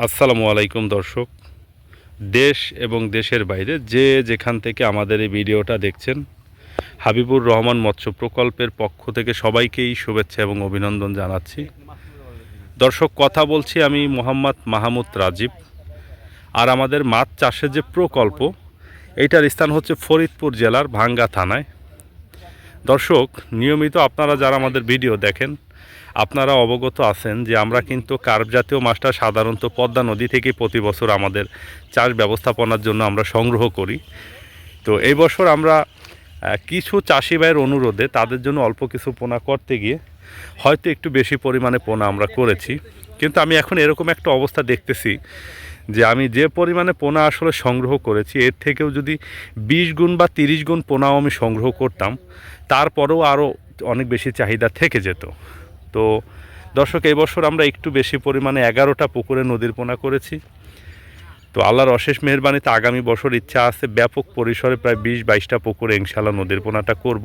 আসসালামু আলাইকুম দর্শক। দেশ এবং দেশের বাইরে যে যেখান থেকে আমাদের এই ভিডিওটা দেখছেন, হাবিবুর রহমান মৎস্য প্রকল্পের পক্ষ থেকে সবাইকেই শুভেচ্ছা এবং অভিনন্দন জানাচ্ছি। দর্শক, কথা বলছি আমি মোহাম্মদ মাহমুদ রাজীব। আর আমাদের মাছ চাষের যে প্রকল্প এইটার স্থান হচ্ছে ফরিদপুর জেলার ভাঙ্গা থানায়। দর্শক, নিয়মিত আপনারা যারা আমাদের ভিডিও দেখেন আপনারা অবগত আছেন যে আমরা কিন্তু কার্প জাতীয় মাছটা সাধারণত পদ্মা নদী থেকে প্রতি বছর আমাদের চাষ ব্যবস্থাপনার জন্য আমরা সংগ্রহ করি। তো এই বছর আমরা কিছু চাষি ভাইয়ের অনুরোধে তাদের জন্য অল্প কিছু পোনা করতে গিয়ে হয়তো একটু বেশি পরিমাণে পোনা আমরা করেছি। কিন্তু আমি এখন এরকম একটা অবস্থা দেখতেছি যে আমি যে পরিমাণে পোনা আসলে সংগ্রহ করেছি, এর থেকেও যদি বিশ গুণ বা তিরিশ গুণ পোনাও আমি সংগ্রহ করতাম, তারপরেও আরও অনেক বেশি চাহিদা থেকে যেত। তো দর্শক, এই বছর আমরা একটু বেশি পরিমাণে এগারোটা পুকুরে নদীর পোনা করেছি। তো আল্লাহর অশেষ মেহরবানিতে আগামী বছর ইচ্ছা আছে ব্যাপক পরিসরে প্রায় বিশ, বাইশটা পুকুরে ইনশাল্লাহ নদীর পোনাটা করব।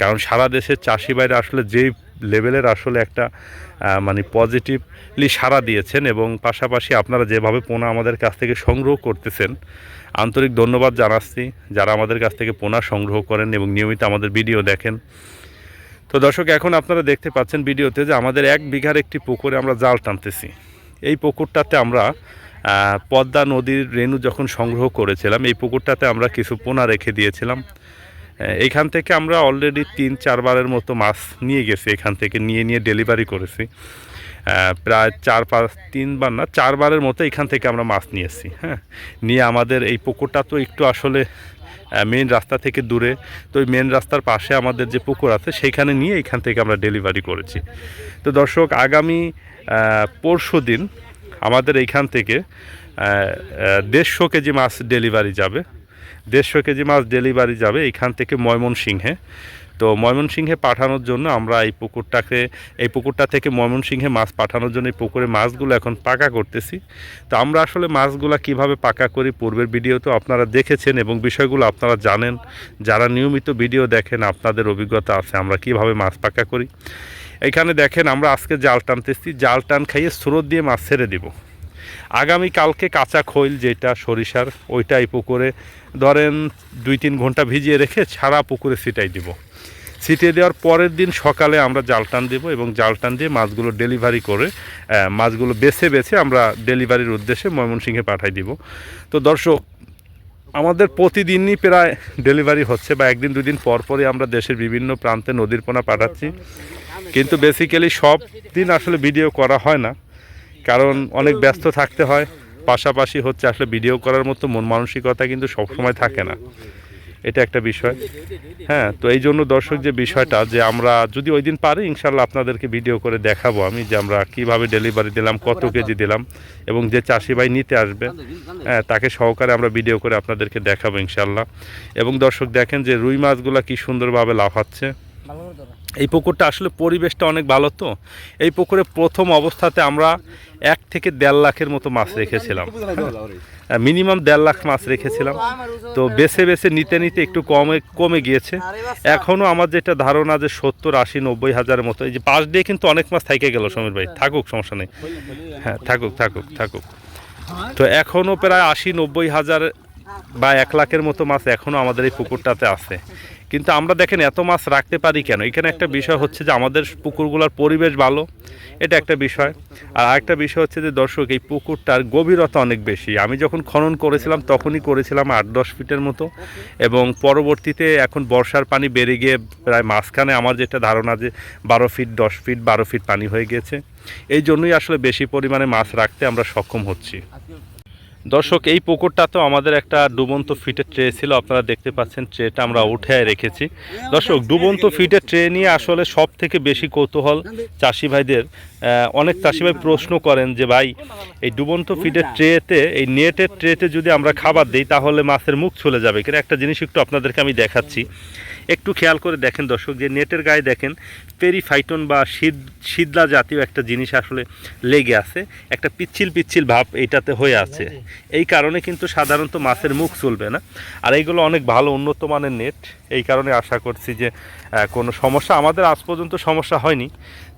কারণ সারা দেশের চাষি বাইরে আসলে যেই লেভেলের আসলে একটা মানে পজিটিভলি সাড়া দিয়েছেন এবং পাশাপাশি আপনারা যেভাবে পোনা আমাদের কাছ থেকে সংগ্রহ করতেছেন, আন্তরিক ধন্যবাদ জানাচ্ছি। যারা আমাদের কাছ থেকে পোনা সংগ্রহ করেন এবং নিয়মিত আমাদের ভিডিও দেখেন তো দর্শক, এখন আপনারা দেখতে পাচ্ছেন ভিডিওতে যে আমাদের এক বিঘার একটি পুকুরে আমরা জাল টানতেছি। এই পুকুরটাতে আমরা পদ্মা নদীর রেণু যখন সংগ্রহ করেছিলাম, এই পুকুরটাতে আমরা কিছু পোনা রেখে দিয়েছিলাম। এইখান থেকে আমরা অলরেডি তিন চারবারের মতো মাছ নিয়ে গেছি, এখান থেকে নিয়ে নিয়ে ডেলিভারি করেছি। প্রায় চার পাঁচ তিনবার না চারবারের মতো এখান থেকে আমরা মাছ নিয়েছি হ্যাঁ। নিয়ে আমাদের এই পুকুরটা তো একটু আসলে মেন রাস্তা থেকে দূরে। তো ওই মেন রাস্তার পাশে আমাদের যে পুকুর আছে, সেইখানে নিয়ে এখান থেকে আমরা ডেলিভারি করেছি। তো দর্শক, আগামী পরশু দিন আমাদের এইখান থেকে দেড়শো কেজি মাছ ডেলিভারি যাবে। দেড়শো কেজি মাছ ডেলিভারি যাবে এইখান থেকে ময়মনসিংহে। তো ময়মনসিংহে পাঠানোর জন্য আমরা এই পুকুরটাকে, এই পুকুরটা থেকে ময়মনসিংহে মাছ পাঠানোর জন্য এই পুকুরে মাছগুলো এখন পাকা করতেছি। তো আমরা আসলে মাছগুলো কীভাবে পাকা করি পূর্বের ভিডিও তো আপনারা দেখেছেন এবং বিষয়গুলো আপনারা জানেন। যারা নিয়মিত ভিডিও দেখেন, আপনাদের অভিজ্ঞতা আছে আমরা কীভাবে মাছ পাকা করি। এখানে দেখেন আমরা আজকে জাল টানতেছি, জাল টান খাইয়ে স্রোত দিয়ে মাছ ছেড়ে দিব। আগামী কালকে কাঁচা খৈল যেটা সরিষার, ওইটা এই পুকুরে ধরেন দুই তিন ঘণ্টা ভিজিয়ে রেখে ছাড়া পুকুরে ছিটাই দিব। ছিটিয়ে দেওয়ার পরের দিন সকালে আমরা জাল টান দেবো এবং জাল টান দিয়ে মাছগুলো ডেলিভারি করে মাছগুলো বেছে বেছে আমরা ডেলিভারির উদ্দেশ্যে ময়মনসিংহে পাঠাই দিব। তো দর্শক, আমাদের প্রতিদিনই প্রায় ডেলিভারি হচ্ছে বা একদিন দুদিন পর পরই আমরা দেশের বিভিন্ন প্রান্তে নদীর পোনা পাঠাচ্ছি। কিন্তু বেসিক্যালি সব দিন আসলে ভিডিও করা হয় না, কারণ অনেক ব্যস্ত থাকতে হয়। পাশাপাশি হচ্ছে আসলে ভিডিও করার মতো মন মানসিকতা কিন্তু সবসময় থাকে না। এটা একটা বিষয়। হ্যাঁ তো এই জন্য দর্শক যে বিষয়টা, যে আমরা যদি ওই দিন পারি ইনশাল্লাহ আপনাদেরকে ভিডিও করে দেখাবো আমি যে আমরা কীভাবে ডেলিভারি দিলাম, কত কেজি দিলাম এবং যে চাষি ভাই নিতে আসবে হ্যাঁ তাকে সহকারে আমরা ভিডিও করে আপনাদেরকে দেখাবো ইনশাল্লাহ এবং দর্শক দেখেন যে রুই মাছগুলো কি সুন্দরভাবে লাফাচ্ছে। এই পুকুরটা আসলে পরিবেশটা অনেক ভালো তো। এই পুকুরে প্রথম অবস্থাতে আমরা এক থেকে দেড় লাখের মতো মাছ রেখেছিলাম। মিনিমাম দেড় লাখ মাছ রেখেছিলাম। তো বেছে বেছে নিতে নিতে একটু কমে কমে গিয়েছে। এখনও আমার যেটা ধারণা যে সত্তর, আশি, নব্বই হাজারের মতো, এই যে পাশ দিয়ে কিন্তু অনেক মাছ থাইকে গেল সমীর ভাই। থাকুক, সমস্যা নেই। হ্যাঁ থাকুক থাকুক থাকুক। তো এখনও প্রায় আশি, নব্বই হাজার বা এক লাখের মতো মাছ এখনও আমাদের এই পুকুরটাতে আছে। কিন্তু আমরা দেখেন এত মাছ রাখতে পারি কেন? এখানে একটা বিষয় হচ্ছে যে আমাদের পুকুরগুলোর পরিবেশ ভালো, এটা একটা বিষয়। আর আরেকটা বিষয় হচ্ছে যে দর্শক, এই পুকুরটার গভীরতা অনেক বেশি। আমি যখন খনন করেছিলাম, তখনই করেছিলাম আট, দশ ফিটের মতো। এবং পরবর্তীতে এখন বর্ষার পানি বেড়ে গিয়ে প্রায় মাঝখানে আমার যেটা ধারণা যে বারো ফিট, দশ ফিট, বারো ফিট পানি হয়ে গিয়েছে এই জন্যই আসলে বেশি পরিমাণে মাছ রাখতে আমরা সক্ষম হচ্ছি। দর্শক, এই পুকুরটা তো আমাদের একটা ডুবন্ত ফিটের ট্রে ছিল, আপনারা দেখতে পাচ্ছেন ট্রেটা আমরা উঠে রেখেছি। দর্শক, ডুবন্ত ফিটের ট্রে নিয়ে আসলে সব থেকে বেশি কৌতূহল চাষি ভাইদের। অনেক চাষি ভাই প্রশ্ন করেন যে, ভাই, এই ডুবন্ত ফিটের ট্রেতে, এই নেটের ট্রেতে যদি আমরা খাবার দিই, তাহলে মাছের মুখ চলে যাবে কিন্তু একটা জিনিস একটু আপনাদেরকে আমি দেখাচ্ছি। একটু খেয়াল করে দেখেন দর্শক যে নেটের গায়ে দেখেন পেরিফাইটন বা শীত শীতলা জাতীয় একটা জিনিস আসলে লেগে আছে একটা পিচ্ছিল পিচ্ছিল ভাব এইটাতে হয়ে আছে। এই কারণে কিন্তু সাধারণত মাছের মুখ চলবে না। আর এইগুলো অনেক ভালো উন্নত মানের নেট এই কারণে আশা করছি যে কোনো সমস্যা আমাদের আজ পর্যন্ত সমস্যা হয়নি।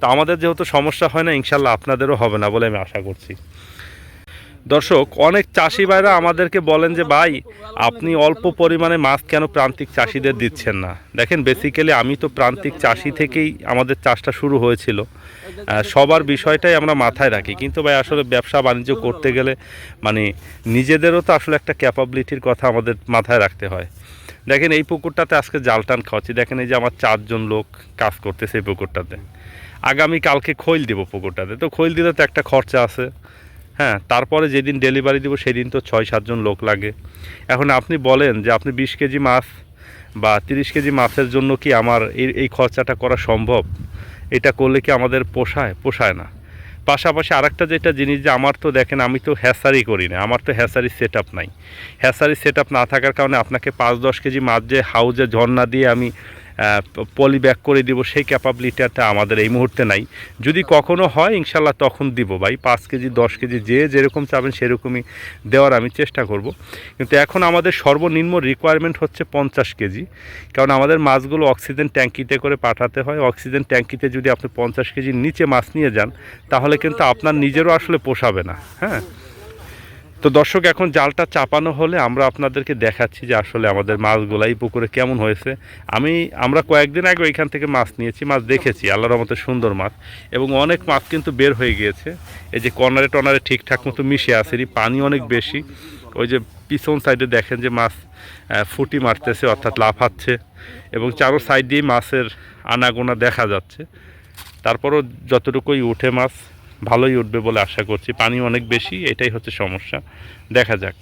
তো আমাদের যেহেতু সমস্যা হয় না ইনশাল্লাহ আপনাদেরও হবে না বলে আমি আশা করছি। দর্শক, অনেক চাষি ভাইরা আমাদেরকে বলেন যে, ভাই, আপনি অল্প পরিমাণে মাছ কেন প্রান্তিক চাষিদের দিচ্ছেন না? দেখেন বেসিক্যালি আমি তো প্রান্তিক চাষি থেকেই আমাদের চাষটা শুরু হয়েছিল। সবার বিষয়টাই আমরা মাথায় রাখি। কিন্তু ভাই, আসলে ব্যবসা বাণিজ্য করতে গেলে মানে নিজেদেরও তো আসলে একটা ক্যাপাবিলিটির কথা আমাদের মাথায় রাখতে হয়। দেখেন, এই পুকুরটাতে আজকে জাল টান খাওয়াচ্ছি। দেখেন, এই যে আমার চারজন লোক কাজ করতেছে এই পুকুরটাতে। আগামী কালকে খৈল দিব পুকুরটাতে। তো খৈল দিলে তো একটা খরচা আছে। হ্যাঁ তারপরে যেদিন ডেলিভারি দিব সেদিন তো ছয় সাতজন লোক লাগে। এখন আপনি বলেন যে আপনি বিশ কেজি মাছ বা তিরিশ কেজি মাছের জন্য কি আমার এই এই খরচাটা করা সম্ভব? এটা করলে কি আমাদের পোষায়? পোষায় না। পাশাপাশি আরেকটা যেটা জিনিস যে আমার তো দেখেন আমি তো হ্যাসারি করি না, আমার তো হ্যাসারি সেট আপ নাই। হ্যাসারি সেট আপ না থাকার কারণে আপনাকে পাঁচ দশ কেজি মাছ যে হাউজে ঝর্ণা দিয়ে আমি পলি ব্যাক করে দিব, সেই ক্যাপাবিলিটিটা আমাদের এই মুহূর্তে নাই। যদি কখনো হয় ইনশাল্লাহ তখন দিব ভাই। পাঁচ কেজি, দশ কেজি, যে যেরকম চাবেন সেরকমই দেওয়ার আমি চেষ্টা করব। কিন্তু এখন আমাদের সর্বনিম্ন রিকোয়ারমেন্ট হচ্ছে পঞ্চাশ কেজি। কারণ আমাদের মাছগুলো অক্সিজেন ট্যাঙ্কিতে করে পাঠাতে হয়। অক্সিজেন ট্যাঙ্কিতে যদি আপনি পঞ্চাশ কেজির নিচে মাছ নিয়ে যান, তাহলে কিন্তু আপনার নিজেরও আসলে পোষাবে না। হ্যাঁ? তো দর্শক, এখন জালটা চাপানো হলে আমরা আপনাদেরকে দেখাচ্ছি যে আসলে আমাদের মাছগুলো এই পুকুরে কেমন হয়েছে। আমি, আমরা কয়েকদিন আগে ওইখান থেকে মাছ নিয়েছি, মাছ দেখেছি, আল্লাহর মতো সুন্দর মাছ এবং অনেক মাছ কিন্তু বের হয়ে গিয়েছে। এই যে কর্নারে টনারে ঠিকঠাক মতো মিশে আসেনি পানি অনেক বেশি। ওই যে পিছন সাইডে দেখেন যে মাছ ফুটি মারতেছে, অর্থাৎ লাফাচ্ছে এবং চারো সাইড দিয়ে মাছের আনাগোনা দেখা যাচ্ছে। তারপরও যতটুকুই উঠে মাছ ভালোই উঠবে বলে আশা করছি। পানি অনেক বেশি, এটাই হচ্ছে সমস্যা। দেখা যাক।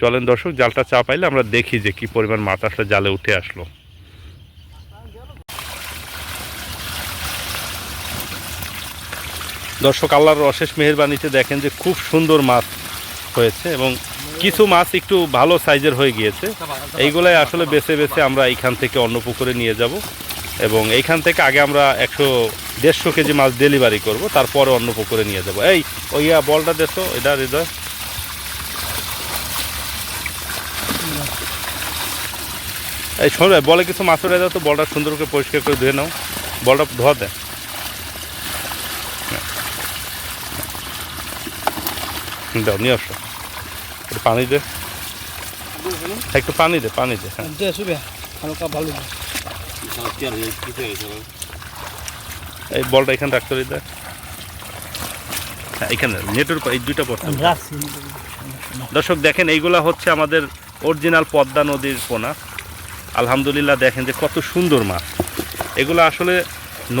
চলেন দর্শক, জালটা চাপাইলে আমরা দেখি যে কি পরিমাণ মাছ আসলে, জালে উঠে আসলো। দর্শক, আল্লাহর অশেষ মেহেরবানিতে দেখেন যে খুব সুন্দর মাছ হয়েছে এবং কিছু মাছ একটু ভালো সাইজের হয়ে গিয়েছে। এইগুলাই আসলে বেছে বেছে আমরা এইখান থেকে অন্য পুকুরে নিয়ে যাব। এবং এইখান থেকে আগে আমরা একশো দেড়শো কেজি মাছ ডেলিভারি করব তারপরে অন্য পুকুরে নিয়ে যাব। এই ওইয়া বলটা দেতো এটা হৃদয়। এই শোন বলে কিছু মাছ উঠে দাও তো বলটা সুন্দর করে পরিষ্কার করে ধুয়ে নাও। বলটা ধোয়া দেয় দাও নিয়ে আসো। পানি দে। একটু পানি দে পানি দে হ্যাঁ। হালকা ভালো এই বলটা এখানে রাখতে দে হ্যাঁ এখানে নেটের এই দুইটা পড়তে দর্শক দেখেন এইগুলা হচ্ছে আমাদের অরিজিনাল পদ্মা নদীর পোনা। আলহামদুলিল্লাহ দেখেন যে কত সুন্দর মাছ। এগুলো আসলে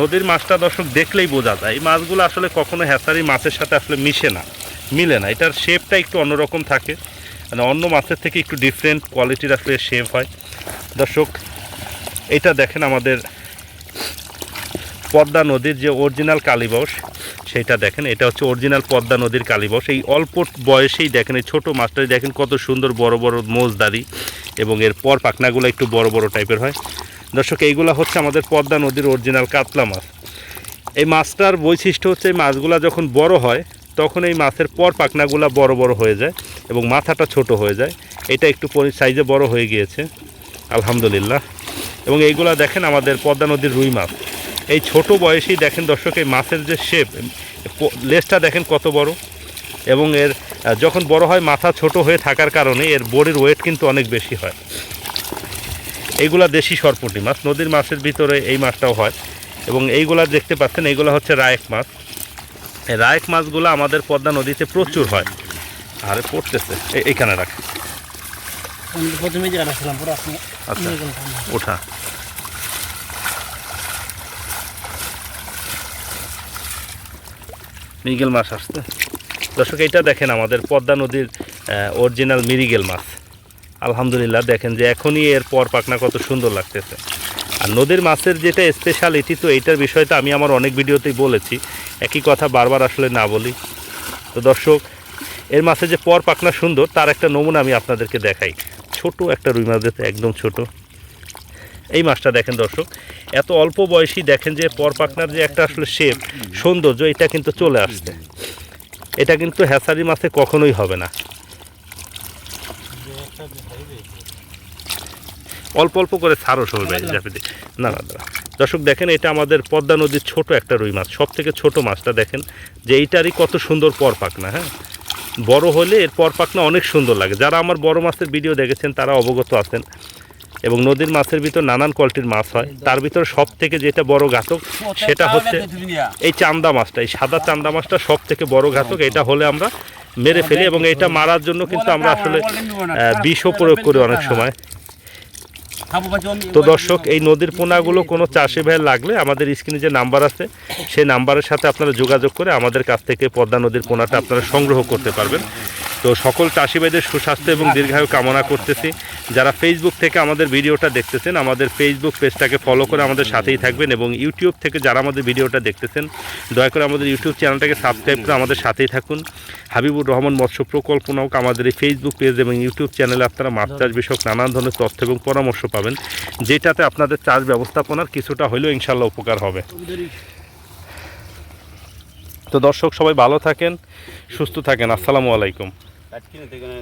নদীর মাছটা দর্শক দেখলেই বোঝা যায়। এই মাছগুলো আসলে কখনো হ্যাসারি মাছের সাথে আসলে মিশে না মিলে না। এটার শেপটা একটু অন্যরকম থাকে। মানে অন্য মাছের থেকে একটু ডিফারেন্ট কোয়ালিটির আসলে শেপ হয়। দর্শক এটা দেখেন আমাদের পদ্মা নদীর যে অরিজিনাল কালীবস সেটা দেখেন, এটা হচ্ছে অরিজিনাল পদ্মা নদীর কালীবস এই অল্প বয়সেই দেখেন, এই ছোটো মাছটাই দেখেন কত সুন্দর বড় বড় মোজদারি এবং এর পর পাখনাগুলো একটু বড় বড় টাইপের হয়। দর্শক, এইগুলো হচ্ছে আমাদের পদ্মা নদীর অরিজিনাল কাতলা মাছ। এই মাছটার বৈশিষ্ট্য হচ্ছে, এই মাছগুলা যখন বড় হয়, তখন এই মাছের পর পাখনাগুলা বড় বড় হয়ে যায় এবং মাথাটা ছোট হয়ে যায়। এটা একটু সাইজে বড় হয়ে গিয়েছে। আলহামদুলিল্লাহ। এবং এইগুলো দেখেন আমাদের পদ্মা নদীর রুই মাছ। এই ছোট বয়সেই দেখেন দর্শক, এই মাছের যে শেপ লেজটা দেখেন কত বড়। এবং এর যখন বড় হয়, মাথা ছোট হয়ে থাকার কারণে এর বডির ওয়েট কিন্তু অনেক বেশি হয়। এইগুলা দেশি সরপুটি মাছ, নদীর মাছের ভিতরে এই মাছটাও হয়। এবং এইগুলা দেখতে পাচ্ছেন, এইগুলা হচ্ছে রায়েক মাছ। রায়েক মাছগুলো আমাদের পদ্মা নদীতে প্রচুর হয়। আরে পড়তেছে এইখানে রাখ প্রথমে যে রাখছিলাম পুরো আপনি আচ্ছা। ওঠা। মিরিগেল মাছ আসছে। দর্শক এইটা দেখেন আমাদের পদ্মা নদীর অরিজিনাল মিরিগেল মাছ। আলহামদুলিল্লাহ দেখেন যে এখনই এর পর পাকনা কত সুন্দর লাগতেছে। আর নদীর মাছের যেটা স্পেশালিটি তো এইটার বিষয়টা আমি আমার অনেক ভিডিওতেই বলেছি। একই কথা বারবার আসলে না বলি। তো দর্শক এর মাছে যে পর পাকনা সুন্দর তার একটা নমুনা আমি আপনাদেরকে দেখাই। ছোট একটা রুই মাছ যেতে একদম ছোট। এই মাছটা দেখেন দর্শক এত অল্প বয়সী দেখেন যে পর পাকনার যে একটা আসলে শেপ সৌন্দর্য এটা কিন্তু চলে আসছে। এটা কিন্তু হ্যাসারি মাছে কখনোই হবে না। অল্প অল্প করে সবাই ভাই না না দাদা। দর্শক দেখেন এটা আমাদের পদ্মা নদীর ছোট একটা রুই মাছ সব থেকে ছোট মাছটা দেখেন যে এইটারই কত সুন্দর পর পাকনা হ্যাঁ? বড় হলে এর পর পাকনা অনেক সুন্দর লাগে। যারা আমার বড় মাছের ভিডিও দেখেছেন, তারা অবগত আছেন। এবং নদীর মাছের ভিতর নানান কোয়ালিটির মাছ হয়। তার ভিতর সব থেকে যেটা বড় ঘাতক, সেটা হচ্ছে এই চান্দা মাছটা। এই সাদা চান্দা মাছটা সব থেকে বড় ঘাতক। এটা হলে আমরা মেরে ফেলি এবং এটা মারার জন্য কিন্তু আমরা আসলে বিষও প্রয়োগ করি অনেক সময়। তো দর্শক এই নদীর পোনাগুলো কোনো চাষি ভাই লাগলে আমাদের স্ক্রিনে যে নাম্বার আছে সেই নাম্বারের সাথে আপনারা যোগাযোগ করে আমাদের কাছ থেকে পদ্মা নদীর পোনাটা আপনারা সংগ্রহ করতে পারবেন। তো সকল চাষি ভাইদের সুস্বাস্থ্য এবং দীর্ঘায়ু কামনা করতেছি। যারা ফেসবুক থেকে আমাদের ভিডিওটা দেখতেছেন, আমাদের ফেসবুক পেজটাকে ফলো করে আমাদের সাথেই থাকবেন এবং ইউটিউব থেকে যারা আমাদের ভিডিওটা দেখতেছেন, দয়া করে আমাদের ইউটিউব চ্যানেলটাকে সাবস্ক্রাইব করে আমাদের সাথেই থাকুন। হাবিবুর রহমান মৎস্য প্রকল্প নামক আমাদের এই ফেসবুক পেজ এবং ইউটিউব চ্যানেলে আপনারা মাছ চাষ বিষয়ক নানান ধরনের তথ্য এবং পরামর্শ পাবেন, যেটাতে আপনাদের চাষ ব্যবস্থাপনার কিছুটা হলেও ইনশাল্লাহ উপকার হবে। তো দর্শক সবাই ভালো থাকেন, সুস্থ থাকেন। আসসালামু আলাইকুম। কাঠ কিনে তো এখানে